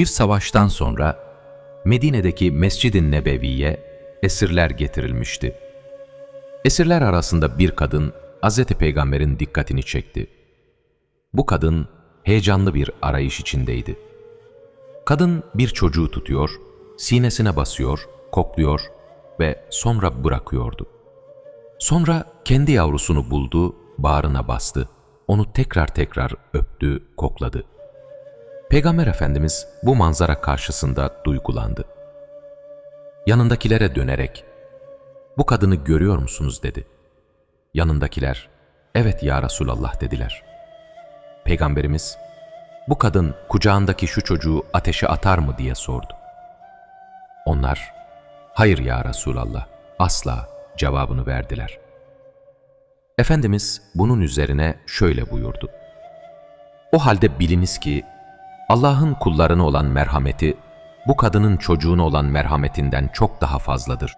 Bir savaştan sonra Medine'deki Mescid-i Nebevi'ye esirler getirilmişti. Esirler arasında bir kadın Hz. Peygamber'in dikkatini çekti. Bu kadın heyecanlı bir arayış içindeydi. Kadın bir çocuğu tutuyor, sinesine basıyor, kokluyor ve sonra bırakıyordu. Sonra kendi yavrusunu buldu, bağrına bastı. Onu tekrar tekrar öptü, kokladı. Peygamber Efendimiz bu manzara karşısında duygulandı. Yanındakilere dönerek, ''Bu kadını görüyor musunuz?'' dedi. Yanındakiler, ''Evet ya Resulallah'' dediler. Peygamberimiz, ''Bu kadın kucağındaki şu çocuğu ateşe atar mı?'' diye sordu. Onlar, ''Hayır ya Resulallah, asla'' cevabını verdiler. Efendimiz bunun üzerine şöyle buyurdu. O halde biliniz ki Allah'ın kullarına olan merhameti bu kadının çocuğuna olan merhametinden çok daha fazladır.